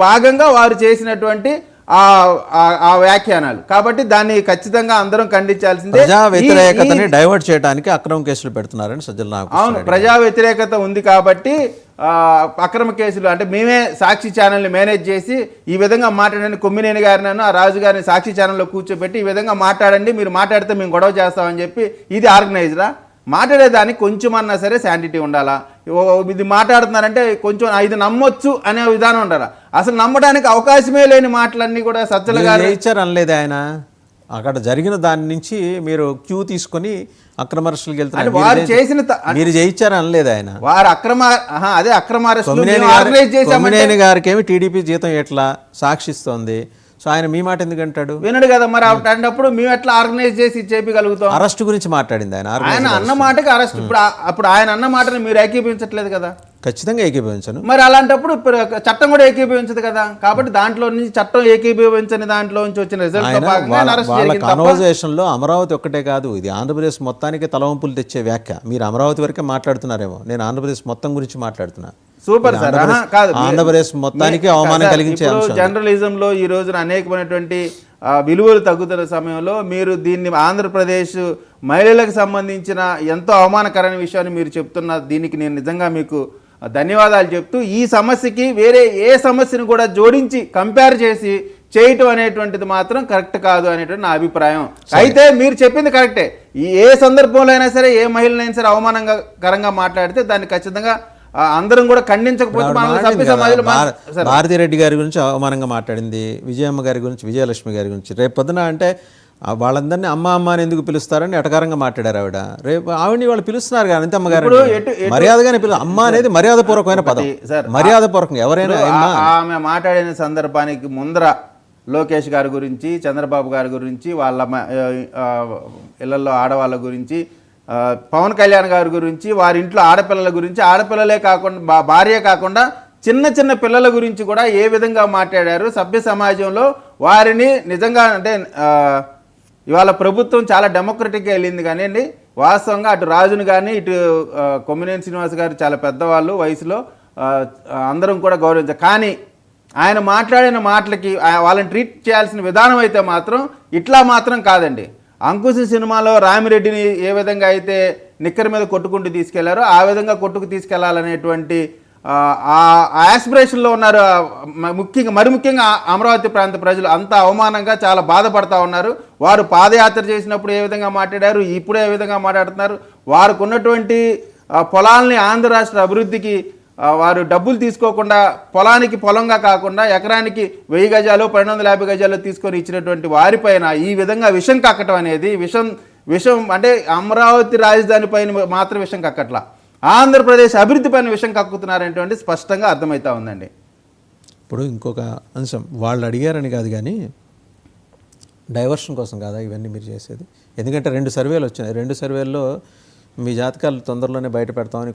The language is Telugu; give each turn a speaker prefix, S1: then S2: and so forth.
S1: భాగంగా వారు చేసినటువంటి ఆ వ్యాఖ్యానాలు. కాబట్టి దాన్ని ఖచ్చితంగా అందరం ఖండించాల్సిందే.
S2: ప్రజా వ్యతిరేకతని డైవర్ట్ చేయడానికి అక్రమ కేసులు పెడుతున్నారని సజ్జల
S1: అవును ప్రజా వ్యతిరేకత ఉంది కాబట్టి ఆ, అక్రమ కేసులు అంటే మేమే సాక్షి ఛానల్ని మేనేజ్ చేసి ఈ విధంగా మాట్లాడండి. కొమ్మినేని గారినను ఆ రాజు గారిని సాక్షి ఛానల్లో కూర్చోబెట్టి ఈ విధంగా మాట్లాడండి మీరు మాట్లాడితే మేము గొడవ చేస్తామని చెప్పి ఇది ఆర్గనైజ్రా? మాట్లాడేదానికి కొంచెం అన్నా సరే శాంటిటీ ఉండాలా? ఇది మాట్లాడుతున్నారంటే కొంచెం "ఆ, ఇది నమ్మొచ్చు అనే విధానం ఉండాలా? అసలు నమ్మడానికి అవకాశమే లేని మాటలన్నీ కూడా సజ్జల గారు
S2: చేయించారు అనలేదు ఆయన. అక్కడ జరిగిన దాని నుంచి మీరు క్యూ తీసుకొని అక్రమ అరెస్టులకు
S1: అంటే
S2: వెళ్తున్నారు
S1: వారు చేసిన
S2: మీరు చేయించారు అనలేదు ఆయన.
S1: వారు అక్రమ అదే అక్రమ
S2: కొమ్మినేని గారికి ఏమి టీడీపీ జీతం ఎట్లా సాక్షిస్తోంది? సో ఆయన మీ మాట ఎందుకంటాడు
S1: వినడు కదా మరి అట్లాంటప్పుడు మేము ఎట్లా ఆర్గనైజ్ చేసి చేయగలుగుతాం
S2: అరెస్ట్ గురించి మాట్లాడింది ఆయన
S1: ఆయన అన్న మాటకి అరెస్ట్. ఇప్పుడు అప్పుడు ఆయన అన్న మాటని మీరు ఏకీభవించట్లేదు కదా?
S2: ఖచ్చితంగా ఏకీభవించను.
S1: మరి అలాంటప్పుడు చట్టం కూడా ఏకీభవించదు కదా? కాబట్టి దాంట్లో నుంచి చట్టం ఏకీభవించని దాంట్లో నుంచి వచ్చిన రిజల్ట్
S2: కాన్వర్జేషన్లో అమరావతి ఒక్కటే కాదు ఇది ఆంధ్రప్రదేశ్ మొత్తానికి తలవంపులు తెచ్చే వ్యాఖ్య. మీరు అమరావతి వరకే మాట్లాడుతున్నారేమో. నేను ఆంధ్రప్రదేశ్ మొత్తం గురించి మాట్లాడుతున్నా.
S1: Super sir. కాదు.
S2: ఆంధ్రప్రదేశ్ మొత్తానికి అవమానం కలిగించే
S1: ఇప్పుడు
S2: అంశం
S1: జర్నలిజంలో ఈ రోజున అనేకమైనటువంటి విలువలు తగ్గుతున్న సమయంలో మీరు దీన్ని ఆంధ్రప్రదేశ్ మహిళలకు సంబంధించిన ఎంతో అవమానకరమైన విషయాన్ని మీరు చెప్తున్న దీనికి నేను నిజంగా మీకు ధన్యవాదాలు చెప్తూ ఈ సమస్యకి వేరే ఏ సమస్యను కూడా జోడించి కంపేర్ చేసి చేయటం అనేటువంటిది మాత్రం కరెక్ట్ కాదు అనేటువంటి నా అభిప్రాయం. అయితే మీరు చెప్పింది కరెక్టే. ఈ ఏ సందర్భంలో అయినా సరే ఏ మహిళనైనా సరే అవమానంగా కరంగా మాట్లాడితే దాన్ని ఖచ్చితంగా అందరం కూడా ఖండించకపోతే
S2: ఆవిడ
S1: మన
S2: మాట్లాడింది
S1: సభ్య
S2: కదా,
S1: సమాజంలో మన-
S2: భార-
S1: సరే.
S2: భారతీ రెడ్డి గారి గురించి అవమానంగా మాట్లాడింది విజయమ్మ గారి గురించి విజయలక్ష్మి గారి గురించి. రేపు పొద్దున అంటే వాళ్ళందరినీ అమ్మ అమ్మ అని ఎందుకు పిలుస్తారని ఎటకారంగా మాట్లాడారు ఆవిడ. రేపు ఆవిడని వాళ్ళు పిలుస్తున్నారు కానీ అంతే అమ్మగారు
S1: ఇప్పుడు ఎటు- ఎటు-
S2: మర్యాదగానే పిలు అమ్మ అనేది మర్యాదపూర్వకమైన పదం.
S1: సార్,
S2: మర్యాదపూర్వకంగా ఎవరైనా
S1: ఆమె మాట్లాడిన సందర్భానికి ముందర లోకేష్ గారి గురించి చంద్రబాబు గారి గురించి వాళ్ళ ఇళ్ళలో ఆడవాళ్ళ గురించి పవన్ కళ్యాణ్ గారి గురించి వారి ఇంట్లో ఆడపిల్లల గురించి ఆడపిల్లలే కాకుండా భార్య కాకుండా చిన్న చిన్న పిల్లల గురించి కూడా ఏ విధంగా మాట్లాడారు? సభ్య సమాజంలో వారిని నిజంగా అంటే ఇవాళ ప్రభుత్వం చాలా డెమోక్రటిక్గా వెళ్ళింది కానీ అండి వాస్తవంగా అటు రాజును కానీ ఇటు కొమ్మినేని శ్రీనివాస్ గారు చాలా పెద్దవాళ్ళు వయసులో అందరం కూడా గౌరవించారు కానీ ఆయన మాట్లాడిన మాటలకి వాళ్ళని ట్రీట్ చేయాల్సిన విధానం అయితే మాత్రం ఇట్లా మాత్రం కాదండి. అంకుశ సినిమాలో రామిరెడ్డిని ఏ విధంగా అయితే నిక్కర మీద కొట్టుకుంటూ తీసుకెళ్ళారో ఆ విధంగా కొట్టుకు తీసుకెళ్ళాలనేటువంటి ఆ, ఆస్పిరేషన్లో ఉన్నారు ముఖ్యంగా మరి ముఖ్యంగా అమరావతి ప్రాంత ప్రజలు అంత అవమానంగా చాలా బాధపడతా ఉన్నారు. వారు పాదయాత్ర చేసినప్పుడు ఏ విధంగా మాట్లాడారు ఇప్పుడు ఏ విధంగా మాట్లాడుతున్నారు. వారికి ఉన్నటువంటి పొలాల్ని ఆంధ్ర రాష్ట్ర అభివృద్ధికి వారు డబ్బులు తీసుకోకుండా పొలానికి పొలంగా కాకుండా ఎకరానికి వెయ్యి గజాలు పన్నెండు వందల యాభై గజాలు తీసుకొని ఇచ్చినటువంటి వారిపైన ఈ విధంగా విషం కక్కటం అనేది విషం విషం అంటే అమరావతి రాజధాని పైన మాత్రం విషం కక్కట్లా. ఆంధ్రప్రదేశ్ అభివృద్ధి పైన విషం కక్కుతున్నారంటే స్పష్టంగా అర్థమవుతా ఉందండి.
S2: ఇప్పుడు ఇంకొక అంశం వాళ్ళు అడిగారని కాదు కానీ డైవర్షన్ కోసం కాదా ఇవన్నీ మీరు చేసేది? ఎందుకంటే రెండు సర్వేలు వచ్చినాయి. రెండు సర్వేల్లో మీ జాతకాలు తొందరలోనే బయట పెడతామని